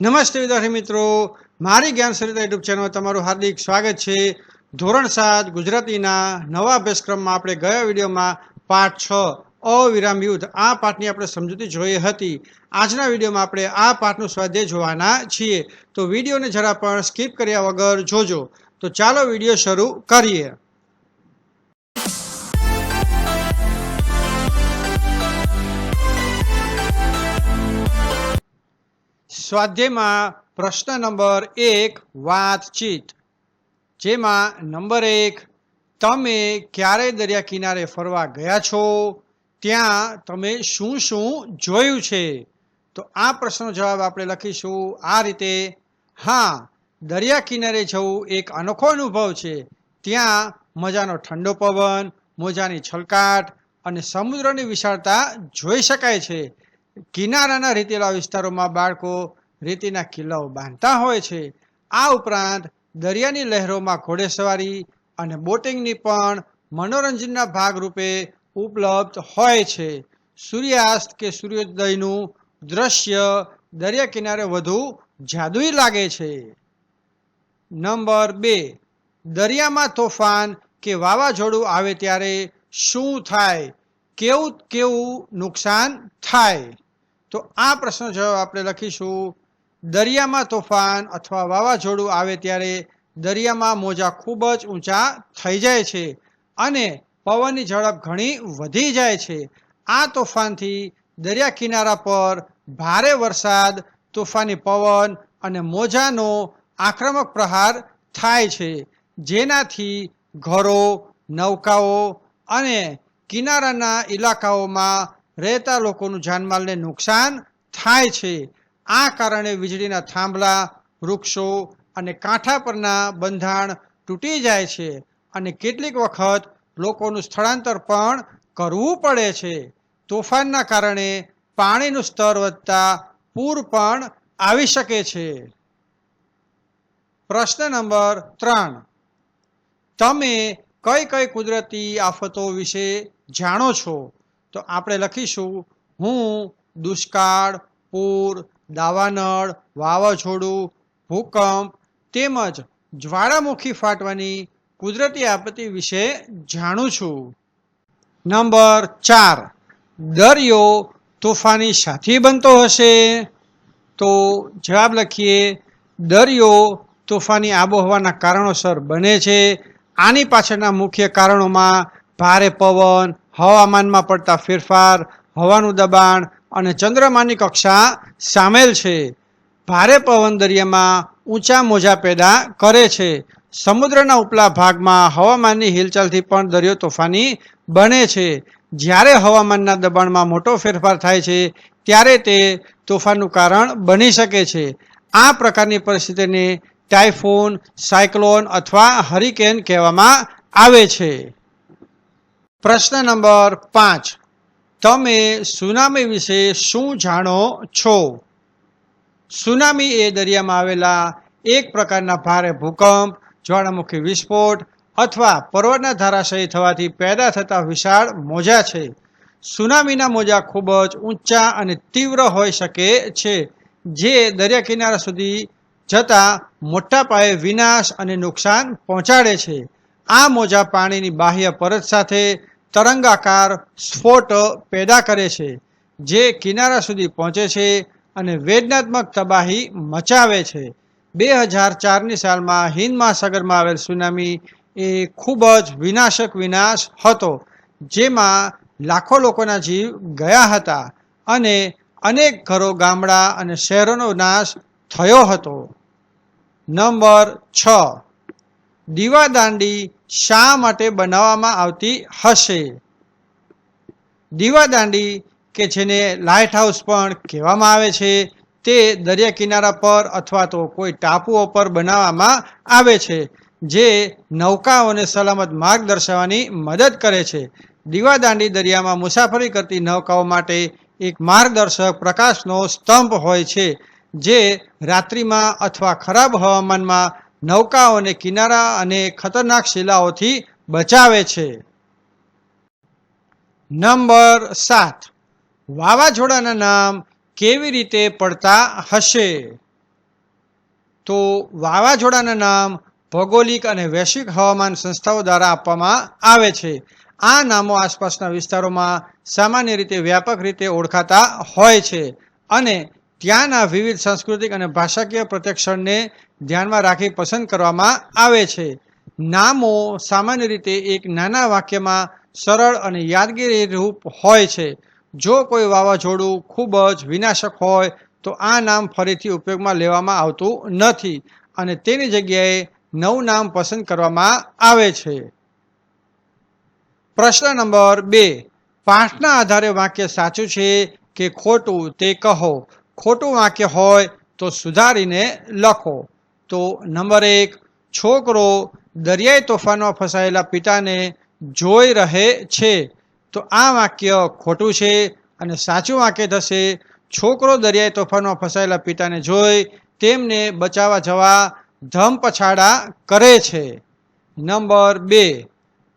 નમસ્તે વિદ્યાર્થી મિત્રો. મારી જ્ઞાન સરિતા યુટ્યુબ ચેનલ તમારું હાર્દિક સ્વાગત છે. ધોરણ સાત ગુજરાતીના નવા અભ્યાસક્રમમાં આપણે ગયા વિડીયોમાં પાઠ છ, અવિરામ યુદ્ધ. આ પાઠની આપણે સમજૂતી જોઈ હતી. આજના વિડીયોમાં આપણે આ પાઠનું સ્વાધ્યાય જોવાના છીએ. તો વિડીયોને જરા પણ સ્કીપ કર્યા વગર જોજો. તો ચાલો વીડિયો શરૂ કરીએ. સ્વાધ્યાયમાં પ્રશ્ન નંબર એક, વાતચીત. જેમાં નંબર એક, તમે ક્યારે દરિયા કિનારે ફરવા ગયા છો? ત્યાં તમે શું શું જોયું છે? તો આ પ્રશ્નનો જવાબ આપણે લખીશું આ રીતે. હા, દરિયા કિનારે જવું એક અનોખો અનુભવ છે. ત્યાં મજાનો ઠંડો પવન, મોજાની છલકાટ અને સમુદ્રની વિશાળતા જોઈ શકાય છે. કિનારાના રીતેલા વિસ્તારોમાં બાળકો રેતીના કિલ્લાઓ બાંધતા હોય છે. આ ઉપરાંત દરિયાની લહેરોમાં ઘોડેસવારી અને બોટિંગની પણ મનોરંજનના ભાગરૂપે ઉપલબ્ધ હોય છે. સૂર્યાસ્ત કે સૂર્યોદયનું દ્રશ્ય દરિયા કિનારે વધુ જાદુઈ લાગે છે. નંબર બે. દરિયામાં તોફાન કે વાવાઝોડું આવે ત્યારે શું થાય? કેવું કેવું નુકસાન થાય? તો આ પ્રશ્નનો જવાબ આપણે લખીશું દરિયામાં તોફાન અથવા વાવાઝોડું આવે ત્યારે દરિયામાં મોજા ખૂબ જ ઊંચા થઈ જાય છે અને પવનની ઝડપ ઘણી વધી જાય છે. આ તોફાનથી દરિયા કિનારા પર ભારે વરસાદ, તોફાની પવન અને મોજાનો આક્રમક પ્રહાર થાય છે. જેનાથી ઘરો, નૌકાઓ અને કિનારાના ઇલાકાઓમાં રહેતા લોકોનું જાનમાલને નુકસાન થાય છે. આ કારણે વીજળીના થાંભલા, વૃક્ષો અને કાંઠા પરના બંધાણ તૂટી જાય છે અને કેટલીક વખત લોકોનું સ્થળાંતર પણ કરવું પડે છે. તોફાનના કારણે પાણીનું સ્તર વધતા પૂર પણ આવી શકે છે. પ્રશ્ન નંબર ત્રણ. તમે કઈ કઈ કુદરતી આફતો વિશે જાણો છો? તો આપણે લખીશું, હું દુષ્કાળ, પૂર દાવાનળ, વાવાઝોડું, ભૂકંપ તેમજ જ્વાળામુખી ફાટવાની કુદરતી આપત્તિ વિશે જાણું છું. નંબર ચાર. દરિયો તોફાની સાથી બનતો હશે? તો જવાબ લખીએ, દરિયો તોફાની આબોહવાના કારણોસર બને છે. આની પાછળના મુખ્ય કારણોમાં ભારે પવન, હવામાનમાં પડતા ફેરફાર, હવાનું દબાણ અને ચંદ્રમાની કક્ષા સામેલ છે. ભારે પવન દરિયામાં ઊંચા મોજા પેદા કરે છે. સમુદ્રના ઉપલા ભાગમાં હવામાનની હિલચાલથી પણ દરિયો તોફાની બને છે. જ્યારે હવામાનના દબાણમાં મોટો ફેરફાર થાય છે, ત્યારે તે તોફાનનું કારણ બની શકે છે. આ પ્રકારની પરિસ્થિતિને ટાઇફોન, સાયક્લોન અથવા હરિકેન કહેવામાં આવે છે. પ્રશ્ન નંબર પાંચ. તમે સુનામી વિશે શું જાણો છો? સુનામી એ દરિયામાં આવેલા એક પ્રકારના ભારે ભૂકંપ, જ્વાળામુખી વિસ્ફોટ અથવા પર્વતના ધરાશયી થવાથી પેદા થતા વિશાળ મોજા છે. સુનામીના મોજા ખૂબ જ ઊંચા અને તીવ્ર હોઈ શકે છે, જે દરિયા કિનારા સુધી જતા મોટા પાયે વિનાશ અને નુકસાન પહોંચાડે છે. આ મોજા પાણીની બાહ્ય પરત સાથે તરંગાકાર સ્ફોટ પેદા કરે છે, જે કિનારા સુધી પહોંચે છે અને વેદનાત્મક તબાહી મચાવે છે. બે હજાર ચારની સાલમાં હિન્દ મહાસાગરમાં આવેલ સુનામી એ ખૂબ જ વિનાશક વિનાશ હતો, જેમાં લાખો લોકોના જીવ ગયા હતા અને અનેક ઘરો, ગામડા અને શહેરોનો નાશ થયો હતો. નંબર છ. દીવાદાંડી શા માટે બનાવવામાં આવતી હશે? દીવાદાંડી કે જેને લાઇટ હાઉસ પણ કહેવામાં આવે છે, તે દરિયા કિનારા પર અથવા તો કોઈ ટાપુઓ પર બનાવવામાં આવે છે, જે નૌકાઓને સલામત માર્ગ દર્શાવવાની મદદ કરે છે. દીવાદાંડી દરિયામાં મુસાફરી કરતી નૌકાઓ માટે એક માર્ગદર્શક પ્રકાશનો સ્તંભ હોય છે, જે રાત્રિમાં અથવા ખરાબ હવામાનમાં નૌકાઓને કિનારા અને ખતરનાક શિલાઓથી બચાવે છે. નંબર સાત. વાવાઝોડાના નામ કેવી રીતે પડતા હશે? તો વાવાઝોડાના નામ ભૌગોલિક અને વૈશ્વિક હવામાન સંસ્થાઓ દ્વારા આપવામાં આવે છે. આ નામો આસપાસના વિસ્તારોમાં સામાન્ય રીતે વ્યાપક રીતે ઓળખાતા હોય છે અને ત્યાંના વિવિધ સાંસ્કૃતિક અને ભાષાકીય પ્રત્યક્ષણને ધ્યાનમાં રાખી પસંદ કરવામાં આવે છે. નામો સામાન્ય રીતે એક નાના વાક્યમાં સરળ અને યાદગીરી રૂપ હોય છે. જો કોઈ વાવાઝોડું ખૂબ જ વિનાશક હોય, તો આ નામ ફરીથી ઉપયોગમાં લેવામાં આવતું નથી અને તેની જગ્યાએ નવું નામ પસંદ કરવામાં આવે છે. પ્રશ્ન નંબર બે. પાઠના આધારે વાક્ય સાચું છે કે ખોટું તે કહો. ખોટું વાક્ય હોય તો સુધારીને લખો. તો નંબર એક, છોકરો દરિયાઈ તોફાનમાં ફસાયેલા પિતાને જોઈ રહે છે. તો આ વાક્ય ખોટું છે અને સાચું વાક્ય થશે, છોકરો દરિયાઈ તોફાનમાં ફસાયેલા પિતાને જોઈ તેમને બચાવવા જવા ધમ પછાડા કરે છે. નંબર બે,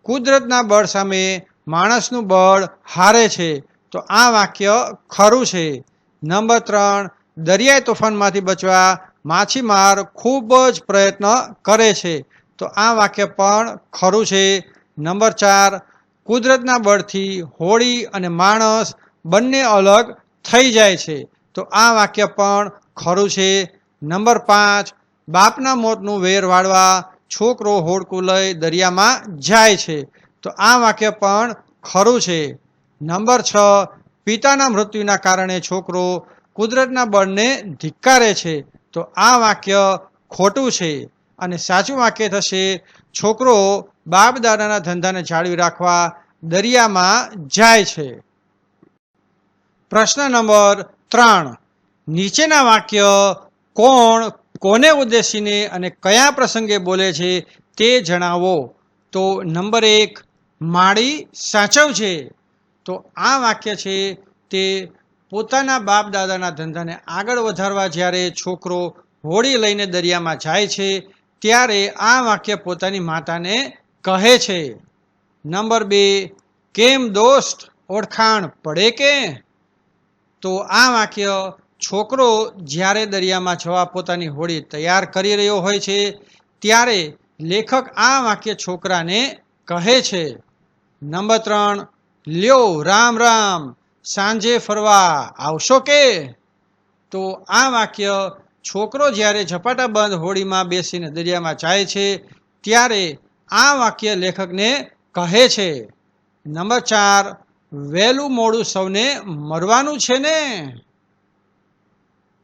કુદરતના બળ સામે માણસનું બળ હારે છે. તો આ વાક્ય ખરું છે. નંબર ત્રણ, દરિયાઈ તોફાનમાંથી બચવા માછીમાર ખૂબ જ પ્રયત્ન કરે છે. તો આ વાક્ય પણ ખરું છે. નંબર ચાર, કુદરતના બળથી હોળી અને માણસ બંને અલગ થઈ જાય છે. તો આ વાક્ય પણ ખરું છે. નંબર પાંચ, બાપના મોતનું વેર વાળવા છોકરો હોડકું લઈ દરિયામાં જાય છે. તો આ વાક્ય પણ ખરું છે. નંબર છ પિતાના મૃત્યુના કારણે છોકરો કુદરતના બળને ધિક્કારે છે, તો આ વાક્ય ખોટું છે અને સાચું વાક્ય થશે, છોકરો બાપ દાદાના ધંધાને જાળવી રાખવા દરિયામાં જાય છે. પ્રશ્ન નંબર ત્રણ. નીચેના વાક્ય કોણ, કોને ઉદ્દેશીને અને કયા પ્રસંગે બોલે છે તે જણાવો. તો નંબર એક, માળી સાચવજે તો આ વાક્ય છે તે પોતાના બાપ દાદાના ધંધાને આગળ વધારવા જ્યારે છોકરો હોડી લઈને દરિયામાં જાય છે, ત્યારે આ વાક્ય પોતાની માતાને કહે છે. નંબર બે, કેમ દોસ્ત? ઓળખાણ પડે કે? તો આ વાક્ય છોકરો જ્યારે દરિયામાં જવા પોતાની હોડી તૈયાર કરી રહ્યો હોય છે, ત્યારે લેખક આ વાક્ય છોકરાને કહે છે. નંબર ત્રણ લ્યો, રામ રામ, સાંજે ફરવા. આવશો કે? તો આ વાક્ય છોકરો જ્યારે ઝપાટા બંધ હોડીમાં બેસીને દરિયામાં જાય છે, ત્યારે આ વાક્ય લેખકને કહે છે, નંબર ચાર, વહેલું મોડું સૌને મરવાનું છે ને?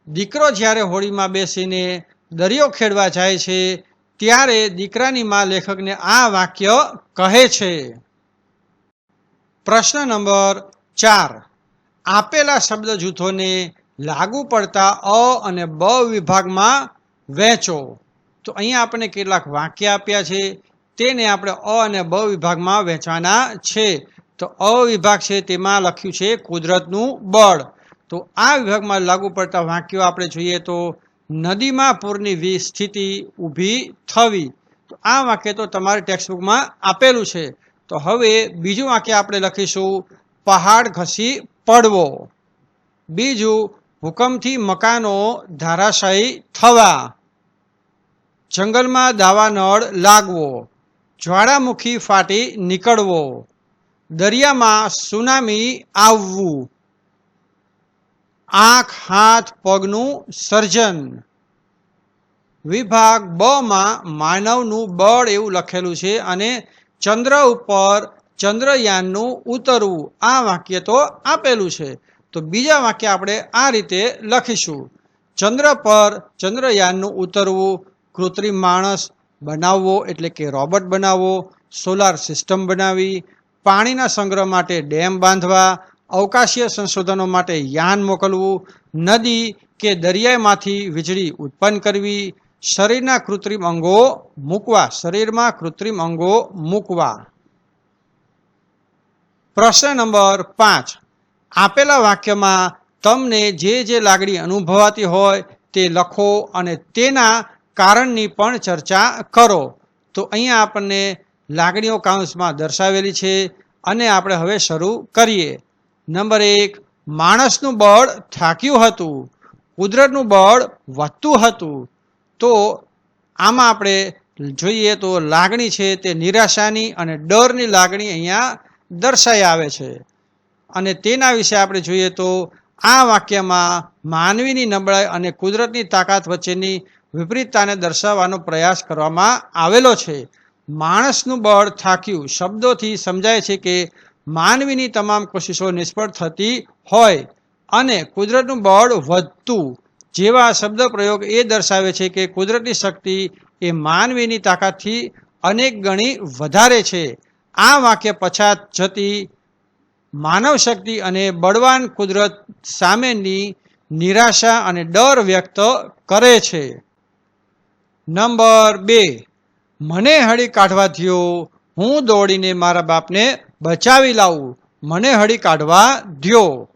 દીકરો જ્યારે હોળીમાં બેસીને દરિયો ખેડવા જાય છે, ત્યારે દીકરાની માં લેખકને આ વાક્ય કહે છે પ્રશ્ન નંબર ચાર. આપેલા શબ્દ જૂથોને લાગુ પડતા અ અને બ વિભાગમાં વહેંચો. તો અહીંયા આપણે કેટલાક વાક્ય આપ્યા છે. તેને આપણે અ અને બ વિભાગમાં વહેંચવાના છે. તો અ વિભાગ છે તેમાં લખ્યું છે કુદરતનું બળ. તો આ વિભાગમાં લાગુ પડતા વાક્યો આપણે જોઈએ તો નદીમાં પૂરની સ્થિતિ ઊભી થવી. તો આ વાક્ય તો તમારી ટેક્સ્ટબુકમાં આપેલું છે. તો હવે બીજું વાક્ય આપણે લખીશું, પહાડ ઘસી પડવો. બીજું, ભૂકંપથી મકાનો ધારાશાયી થવા. જંગલમાં દાવાનળ લાગવો, જ્વાળામુખી ફાટી નીકળવો, દરિયામાં સુનામી આવવું, આંખ, હાથ, પગનું સર્જન. વિભાગ બ માં માનવનું બળ એવું લખેલું છે અને ચંદ્ર ઉપર ચંદ્રયાનનું ઉતરવું. આ વાક્ય તો આપેલું છે. તો બીજા વાક્ય આપણે આ રીતે લખીશું. ચંદ્ર પર ચંદ્રયાનનું ઉતરવું, કૃત્રિમ માણસ બનાવવો એટલે કે રોબોટ બનાવવો, સોલાર સિસ્ટમ બનાવી, પાણીના સંગ્રહ માટે ડેમ બાંધવા, અવકાશીય સંશોધનો માટે યાન મોકલવું, નદી કે દરિયામાંથી વીજળી ઉત્પન્ન કરવી શરીરના કૃત્રિમ અંગો મૂકવા, શરીરમાં કૃત્રિમ અંગો મૂકવા. પ્રશ્ન નંબર પાંચ. આપેલા વાક્યમાં તમને જે જે લાગણી અનુભવાતી હોય તે લખો અને તેના કારણની પણ ચર્ચા કરો. તો અહીંયા આપણને લાગણીઓ કાઉન્સમાં દર્શાવેલી છે અને આપણે હવે શરૂ કરીએ. નંબર એક, માણસનું બળ થાક્યું હતું. કુદરતનું બળ વધતું હતું. તો આમાં આપણે જોઈએ તો લાગણી છે તે નિરાશાની અને ડરની લાગણી અહીંયા દર્શાઈ આવે છે. અને તેના વિશે આપણે જોઈએ તો આ વાક્યમાં માનવીની નબળાઈ અને કુદરતની તાકાત વચ્ચેની વિપરીતતાને દર્શાવવાનો પ્રયાસ કરવામાં આવેલો છે. માણસનું બળ થાક્યું શબ્દોથી સમજાય છે કે માનવીની તમામ કોશિશો નિષ્ફળ થતી હોય અને કુદરતનું બળ વધતું જેવા શબ્દ પ્રયોગ એ દર્શાવે છે કે કુદરતી શક્તિ એ માનવીની તાકાતથી અનેક ગણી વધારે છે. આ વાક્ય પછાત જતી માનવ શક્તિ અને બળવાન કુદરત સામેની નિરાશા અને ડર વ્યક્ત કરે છે. નંબર બે. મને હળી કાઢવા થયો હું દોડીને મારા બાપને બચાવી લાવું. મને હળી કાઢવા દો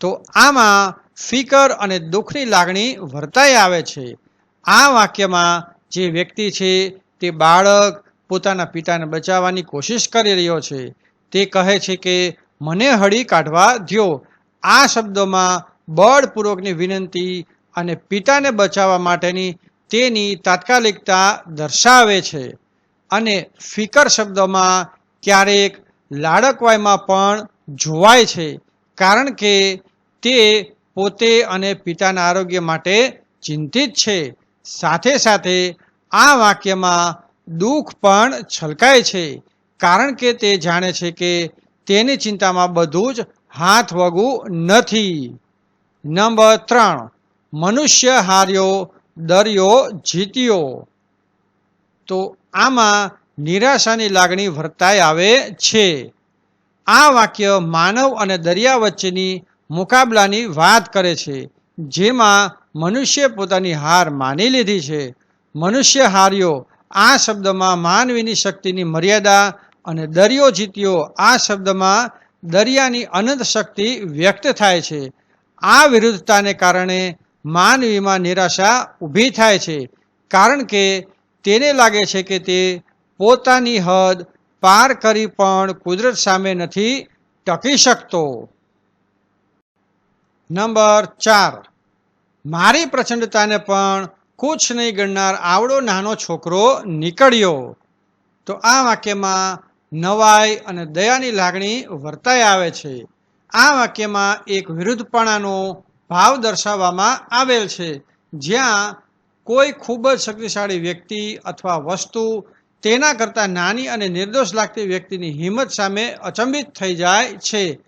તો આમાં ફિકર અને દુઃખની લાગણી વર્તાઈ આવે છે. આ વાક્યમાં જે વ્યક્તિ છે, તે બાળક પોતાના પિતાને બચાવવાની કોશિશ કરી રહ્યો છે. તે કહે છે કે, મને હળી કાઢવા દ્યો. આ શબ્દોમાં બળપૂર્વકની વિનંતી અને પિતાને બચાવવા માટેની તેની તાત્કાલિકતા દર્શાવે છે. અને ફિકર શબ્દોમાં ક્યારેક લાડકવાયમાં પણ જોવાય છે. કારણ કે તે પોતે અને પિતાના આરોગ્ય માટે ચિંતિત છે. સાથે સાથે આ વાક્યમાં દુઃખ પણ છલકાય છે, કારણ કે તે જાણે છે કે તેની ચિંતામાં બધું જ હાથ વગું નથી. નંબર ત્રણ, મનુષ્ય હાર્યો, દરિયો, જીત્યો. તો આમાં નિરાશાની લાગણી વર્તાઈ આવે છે. આ વાક્ય માનવ અને દરિયા વચ્ચેની મુકાબલાની વાત કરે છે, જેમાં મનુષ્ય પોતાની હાર માની લીધી છે. મનુષ્ય હાર્યો, આ શબ્દમાં માનવીની શક્તિની મર્યાદા અને દરિયો જીત્યો, આ શબ્દમાં દરિયાની અનંત શક્તિ વ્યક્ત થાય છે. આ વિરુદ્ધતાને કારણે માનવીમાં નિરાશા ઊભી થાય છે, કારણ કે તેને લાગે છે કે તે પોતાની હદ પાર કરી પણ કુદરત સામે નથી ટકી શકતો. નંબર ચાર. મારી પ્રચંડતાને પણ કુછ નહીં ગણનાર આવડો નાનો છોકરો નીકળ્યો. તો આ વાક્યમાં નવાઈ અને દયાની લાગણી વર્તાઈ આવે છે. આ વાક્યમાં એક વિરુદ્ધપણાનો ભાવ દર્શાવવામાં આવેલ છે. જ્યાં કોઈ ખૂબ જ શક્તિશાળી વ્યક્તિ અથવા વસ્તુ તેના કરતાં નાની અને નિર્દોષ લાગતી વ્યક્તિની હિંમત સામે અચંબિત થઈ જાય છે.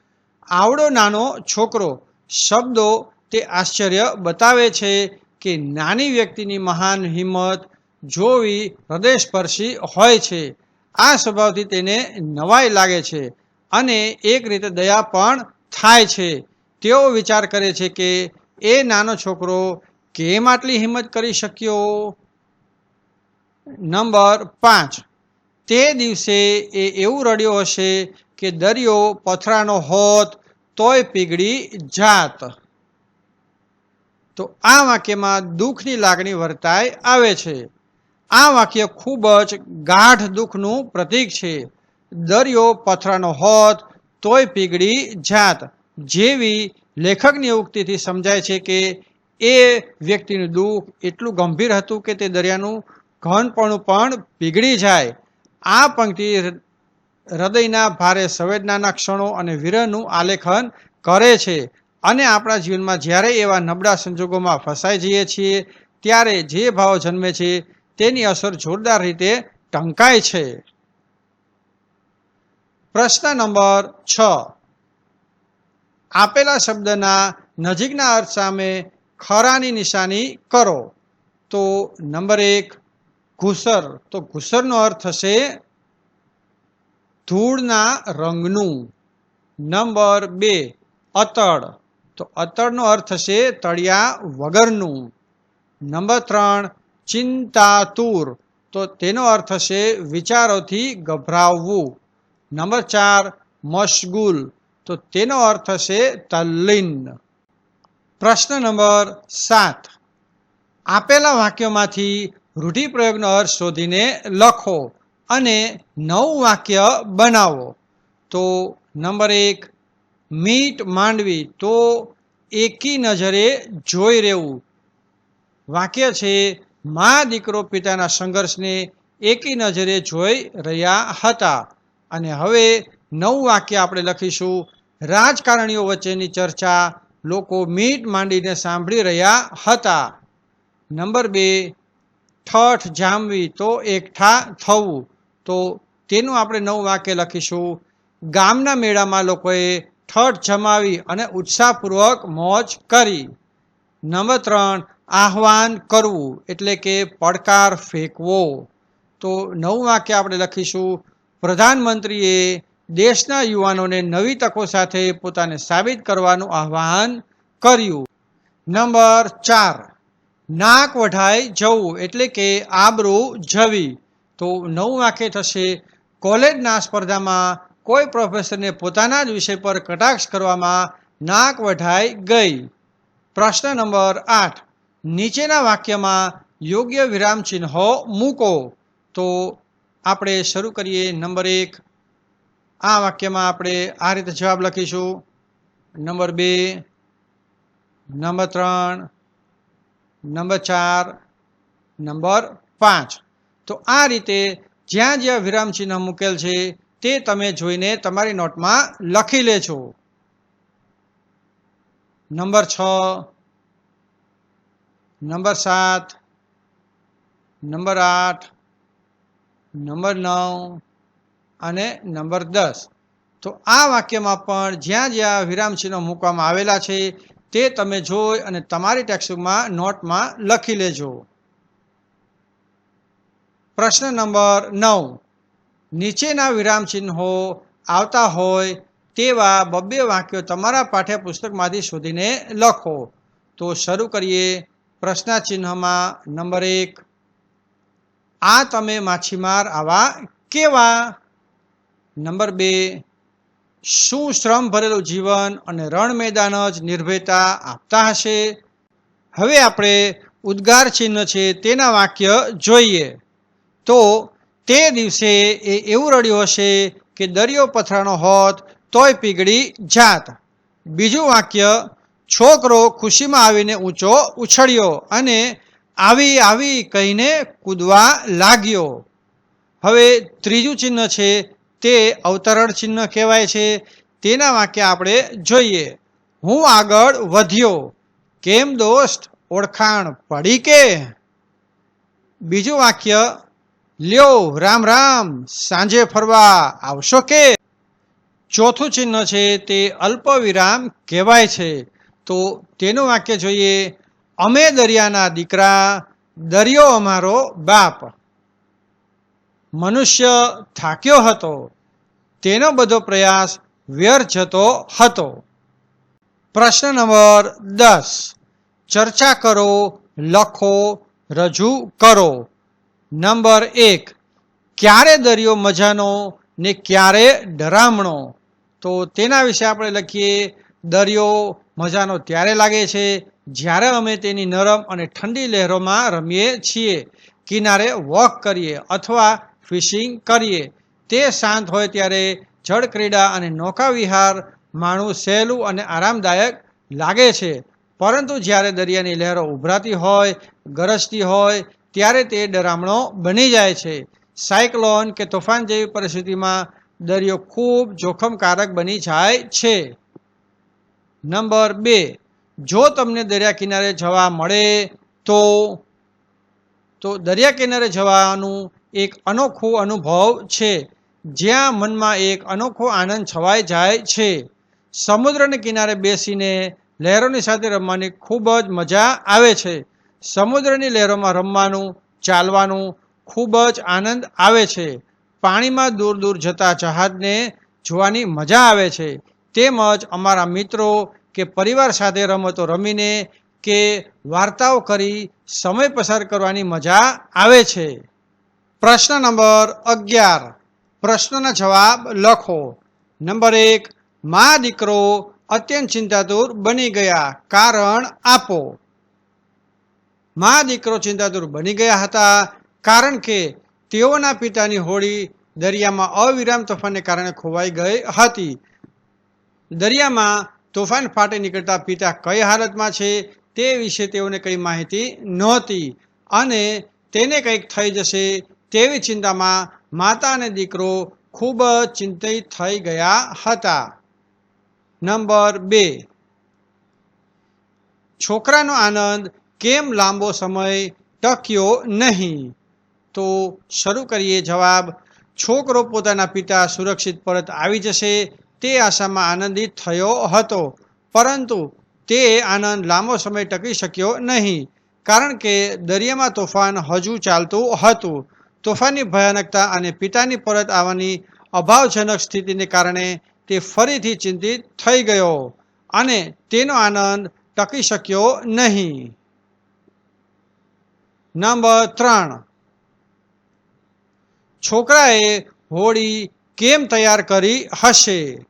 આવડો નાનો છોકરો શબ્દો તે આશ્ચર્ય બતાવે છે કે નાની વ્યક્તિની મહાન હિંમત જોવી હૃદયસ્પર્શી હોય છે. આ સ્વભાવથી તેને નવાઈ લાગે છે અને એક રીતે દયા પણ થાય છે. તેઓ વિચાર કરે છે કે, એ નાનો છોકરો કેમ આટલી હિંમત કરી શક્યો? નંબર પાંચ. તે દિવસે એ એવું રડ્યો હશે કે દરિયો પથરાનો હોત તોય પીગળી જાત. તો આ વાક્યમાં દુઃખની લાગણી વર્તાય આવે છે. આ વાક્ય ખૂબ જ ગાઢ દુઃખનું પ્રતીક છે. દરિયો પથરાનો હોત તોય પીગળી જાત. જેવી લેખકની ઉક્તિથી સમજાય છે કે એ વ્યક્તિનું દુઃખ એટલું ગંભીર હતું કે તે દરિયાનું ઘનપણું પણ પીગળી જાય. આ પંક્તિ હૃદયના ભારે સંવેદનાના ક્ષણો અને વિરહનું આલેખન કરે છે. અને આપણા જીવનમાં જ્યારે એવા નબળા સંજોગોમાં ફસાઈ જઈએ છીએ, ત્યારે જે ભાવ જન્મે છે, તેની અસર જોરદાર રીતે ટંકાય છે. પ્રશ્ન નંબર છ. આપેલા શબ્દના નજીકના અર્થ સામે ખરાની નિશાની કરો. તો નંબર એક, ઘુસર. તો ઘુસરનો અર્થ થશે ધૂળના રંગનું. નંબર બે અતડ તો અતડનો અર્થ છે તળિયા વગરનું. નંબર ત્રણ, ચિંતાતુર. તો તેનો અર્થ છે વિચારોથી ગભરાવવું. નંબર ચાર, મશગુલ. તો તેનો અર્થ છે તલ્લીન. પ્રશ્ન નંબર સાત. આપેલા વાક્યોમાંથી રૂઢિપ્રયોગનો અર્થ શોધીને લખો. અને નવું વાક્ય બનાવો. તો નંબર એક, મીટ માંડવી. તો એકી નજરે જોઈ રહેવું. વાક્ય છે, મા દીકરો પિતાના સંઘર્ષને એકી નજરે જોઈ રહ્યા હતા. અને હવે નવું વાક્ય આપણે લખીશું, રાજકારણીઓ વચ્ચેની ચર્ચા લોકો મીટ માંડીને સાંભળી રહ્યા હતા. નંબર બે, ઠઠ જામવી તો એકઠા થવું. તો તેનું આપણે નવું વાક્ય લખીશું. ગામના મેળામાં લોકોએ ઠઠ જમાવી અને ઉત્સાહપૂર્વક મોજ કરી. નંબર ત્રણ, આહ્વાન કરવું, એટલે કે પડકાર ફેંકવો. તો નવું વાક્ય આપણે લખીશું. પ્રધાનમંત્રીએ દેશના યુવાનોને નવી તકો સાથે પોતાને સાબિત કરવાનું આહવાન કર્યું. નંબર ચાર, નાક વઢાઈ જવું, એટલે કે આબરૂ જવી. તો નવું વાક્ય થશે, કોલેજના સ્પર્ધામાં કોઈ પ્રોફેસરને પોતાના જ વિષય પર કટાક્ષ કરવામાં નાક વઢાઈ ગઈ. પ્રશ્ન નંબર આઠ. નીચેના વાક્યમાં યોગ્ય વિરામ ચિહ્નો મૂકો. તો આપણે શરૂ કરીએ નંબર એક. આ વાક્યમાં આપણે આ રીતે જવાબ લખીશું. નંબર બે, નંબર ત્રણ, નંબર ચાર, નંબર પાંચ. તો આ રીતે જ્યાં જ્યાં વિરામ ચિહ્ન મૂકેલ છે, તે તમે જોઈને તમારી નોટમાં લખી લેજો. નંબર છ, નંબર સાત, નંબર આઠ, નંબર નવ અને નંબર દસ. તો આ વાક્યમાં પણ જ્યાં જ્યાં વિરામ ચિહ્નો મૂકવામાં આવેલા છે, તે તમે જોઈ અને તમારી ટેક્સ્ટબુકમાં નોટમાં લખી લેજો. પ્રશ્ન નંબર નવ. નીચેના વિરામ ચિહ્નો આવતા હોય તેવા બબ્બે વાક્યો તમારા પાઠ્યપુસ્તકમાંથી શોધીને લખો. તો શરૂ કરીએ પ્રશ્નાચિહ્નમાં નંબર એક. આ તમે માછીમાર આવા કેવા? નંબર બે. શું શ્રમ ભરેલું જીવન અને રણ મેદાન જ નિર્ભયતા આપતા હશે? હવે આપણે ઉદ્ગાર ચિહ્ન છે તેના વાક્ય જોઈએ. તો તે દિવસે એ એવું રડ્યું હશે કે દરિયો પથરાનો હોત, તોય પીગળી જાત. બીજું વાક્ય, છોકરો ખુશીમાં આવીને ઊંચો ઉછળ્યો અને આવી આવી કહીને કૂદવા લાગ્યો. હવે ત્રીજું ચિહ્ન છે, તે અવતરણ ચિહ્ન કહેવાય છે. તેના વાક્ય આપણે જોઈએ. હું આગળ વધ્યો. કેમ દોસ્ત? ઓળખાણ પડી કે? બીજું વાક્ય લ્યો, રામ રામ, સાંજે ફરવા આવશો કે? ચોથું ચિહ્ન છે, તે અલ્પ વિરામ કહેવાય છે. તો તેનું વાક્ય જોઈએ, અમે દરિયાના દીકરા, દરિયો અમારો બાપ. મનુષ્ય થાક્યો હતો, તેનો બધો પ્રયાસ વ્યર્થ જતો હતો. પ્રશ્ન નંબર દસ, ચર્ચા કરો, લખો, રજૂ કરો. નંબર એક, ક્યારે દરિયો મજાનો ને ક્યારે ડરામણો? તો તેના વિશે આપણે લખીએ, દરિયો મજાનો ત્યારે લાગે છે જ્યારે અમે તેની નરમ અને ઠંડી લહેરોમાં રમીએ છીએ. કિનારે વોક કરીએ અથવા ફિશિંગ કરીએ. તે શાંત હોય ત્યારે જળ ક્રીડા અને નૌકાવિહાર માણું સહેલું અને આરામદાયક લાગે છે. પરંતુ જ્યારે દરિયાની લહેરો ઉભરાતી હોય, ગરજતી હોય ત્યારે તે ડરામણો બની જાય છે. સાયક્લોન કે તોફાન જેવી પરિસ્થિતિમાં દરિયો ખૂબ જોખમકારક બની જાય છે. નંબર બે, જો તમને દરિયા કિનારે જવા મળે તો તો દરિયા કિનારે જવાનું એક અનોખું અનુભવ છે. જ્યાં મનમાં એક અનોખો આનંદ છવાઈ જાય છે. સમુદ્રને કિનારે બેસીને લહેરોની સાથે રમવાની ખૂબ જ મજા આવે છે. સમુદ્રની લહેરોમાં રમવાનું, ચાલવાનું ખૂબ જ આનંદ આવે છે. પાણીમાં દૂર દૂર જતા જહાજને જોવાની મજા આવે છે. તેમજ અમારા મિત્રો કે પરિવાર સાથે રમતો રમીને કે વાર્તાઓ કરી સમય પસાર કરવાની મજા આવે છે. પ્રશ્ન નંબર અગિયાર. પ્રશ્નના જવાબ લખો. નંબર એક, મા દીકરો અત્યંત ચિંતાતુર બની ગયા. કારણ આપો. મા દીકરો ચિંતાતુર બની ગયા હતા કારણ કે તેઓના પિતાની હોડી દરિયામાં અવિરામ તોફાનને કારણે ખોવાઈ ગઈ હતી. દરિયામાં તોફાન ફાટી નીકળતા પિતા કઈ હાલતમાં છે તે વિશે તેઓને કંઈ માહિતી નહોતી અને તેને કંઈક થઈ જશે તેવી ચિંતામાં માતા અને દીકરો ખૂબ ચિંતિત થઈ ગયા હતા. નંબર બે. છોકરાનો આનંદ કેમ લાંબો સમય ટક્યો નહીં? તો શરૂ કરીએ જવાબ, છોકરો પોતાના પિતા સુરક્ષિત પરત આવી જશે તે આશામાં આનંદિત થયો હતો. પરંતુ તે આનંદ લાંબો સમય ટકી શક્યો નહીં, કારણ કે દરિયામાં તોફાન હજુ ચાલતું હતું. તોફાનની ભયાનકતા અને પિતાની પરત આવવાની અભાવજનક સ્થિતિને કારણે તે ફરીથી ચિંતિત થઈ ગયો અને તેનો આનંદ ટકી શક્યો નહીં. નંબર ત્રણ. છોકરાએ હોળી કેમ તૈયાર કરી હશે?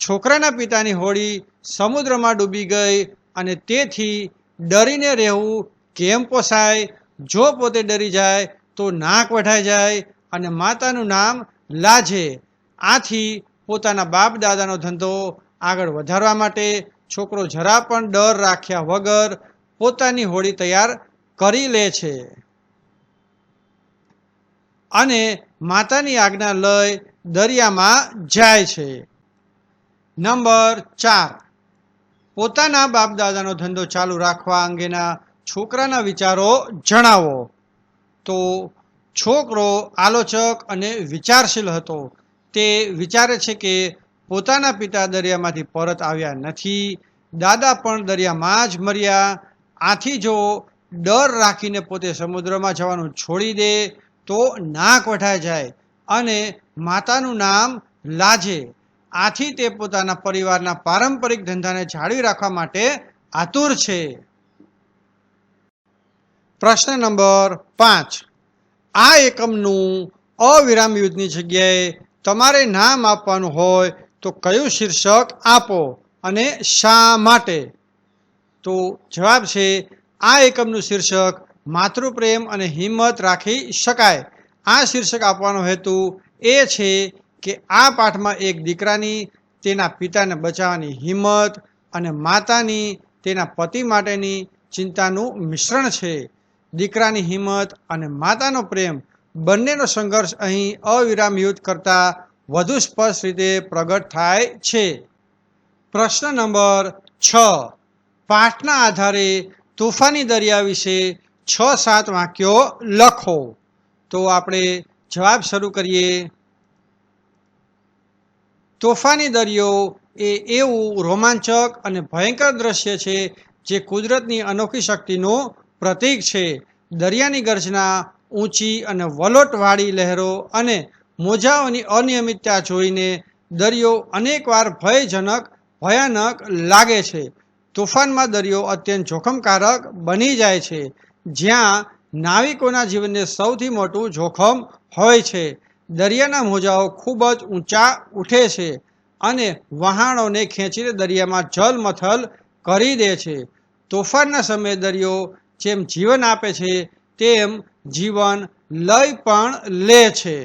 છોકરાના પિતાની હોળી સમુદ્રમાં ડૂબી ગઈ અને તેથી ડરીને રહેવું કેમ પોસાય? જો પોતે ડરી જાય તો નાક વઢાઈ જાય અને માતાનું નામ લાજે. આથી પોતાના બાપ દાદાનો ધંધો આગળ વધારવા માટે છોકરો જરા પણ ડર રાખ્યા વગર પોતાની હોળી તૈયાર કરી લે છે. અને માતાની આજ્ઞા લઈ દરિયામાં જાય છે. નંબર ચાર. પોતાના બાપ દાદાનો ધંધો ચાલુ રાખવા અંગેના છોકરાના વિચારો જણાવો. તો છોકરો આલોચક અને વિચારશીલ હતો. તે વિચારે છે કે પોતાના પિતા દરિયામાંથી પરત આવ્યા નથી. દાદા પણ દરિયામાં જ મર્યા. આથી જો ડર રાખીને પોતે સમુદ્રમાં જવાનું છોડી દે તો નાક વઢાઈ જાય અને માતાનું નામ લાજે. આથી તે પોતાના પરિવારના પારંપરિક ધંધાને જાળવી રાખવા માટે આતુર છે. પ્રશ્ન નંબર પાંચ. આ એકમનું અવિરામ યુદ્ધની જગ્યાએ તમારે નામ આપવાનું હોય તો કયું શીર્ષક આપો અને શા માટે? તો જવાબ છે આ એકમનું શીર્ષક, માતૃપ્રેમ અને હિંમત રાખી શકાય. આ શીર્ષક આપવાનો હેતુ એ છે કે આ પાઠમાં એક દીકરાની, તેના પિતાને બચાવવાની હિંમત અને માતાની, તેના પતિ માટેની ચિંતાનું મિશ્રણ છે. દીકરાની હિંમત અને માતાનો પ્રેમ બંનેનો સંઘર્ષ અહીં અવિરામ યુદ્ધ કરતાં વધુ સ્પષ્ટ રીતે પ્રગટ થાય છે. પ્રશ્ન નંબર છ. પાઠના આધારે તોફાની દરિયા વિશે છ સાત વાક્યો લખો. તો આપણે જવાબ શરૂ કરીએ. તોફાની દરિયો એ એવું રોમાંચક અને ભયંકર દ્રશ્ય છે જે કુદરતની અનોખી શક્તિનું પ્રતીક છે. દરિયાની ગર્જના, ઊંચી અને વલોટવાળી લહેરો અને મોજાઓની અનિયમિતતા જોઈને દરિયો અનેકવાર ભયજનક, ભયાનક લાગે છે. તોફાનમાં દરિયો અત્યંત જોખમકારક બની જાય છે. જ્યાં નાવિકોના જીવનને સૌથી મોટું જોખમ હોય છે. દરિયાના મોજાઓ ખૂબ જ ઊંચા ઉઠે છે અને વહાણોને ખેંચીને દરિયામાં જલમથલ કરી દે છે. તોફાનના સમયે દરિયો જેમ જીવન આપે છે, તેમ જીવન લય પણ લે છે.